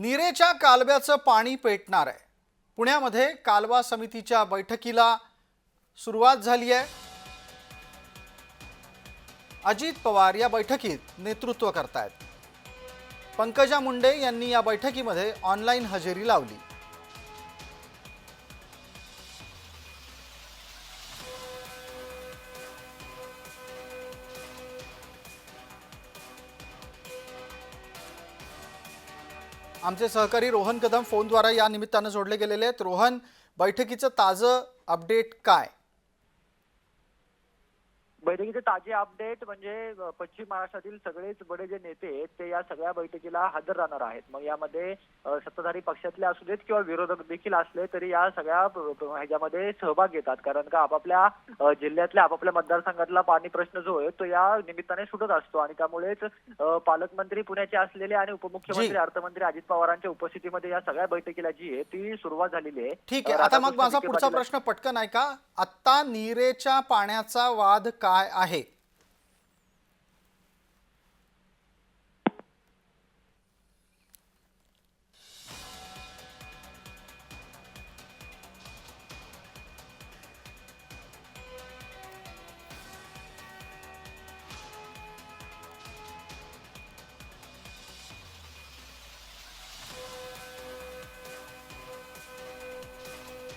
निरेच्या कालव्याचं पाणी पेटणार आहे. पुण्यामध्ये कालवा समितीच्या बैठकीला सुरुवात झाली आहे. अजित पवार या बैठकीत नेतृत्व करतायत. पंकजा मुंडे यांनी या बैठकीमध्ये ऑनलाईन हजेरी लावली. आमचे सहकारी रोहन कदम फोनद्वारा या निमित्तानं जोडले गेलेले आहेत. रोहन बैठकीचं ताजं अपडेट काय? बैठकीचे ताजे अपडेट म्हणजे पश्चिम महाराष्ट्रातील सगळेच बडे जे नेते आहेत ते या सगळ्या बैठकीला हजर राहणार आहेत. मग यामध्ये सत्ताधारी पक्षातले असू देत किंवा विरोधक देखील असले तरी या सगळ्या ह्याच्यामध्ये सहभाग घेतात. कारण का आपापल्या जिल्ह्यातल्या आपापल्या मतदारसंघातला पाणी प्रश्न जो आहे तो या निमित्ताने सुटत असतो. आणि त्यामुळेच पालकमंत्री पुण्याचे असलेले आणि उपमुख्यमंत्री. अर्थमंत्री अजित पवारांच्या उपस्थितीमध्ये या सगळ्या बैठकीला जी आहे ती सुरुवात झालेली आहे. ठीक आहे. आता मग माझा पुढचा प्रश्न पटकन आहे का आत्ता नीरेच्या पाण्याचा वाद काय आहे?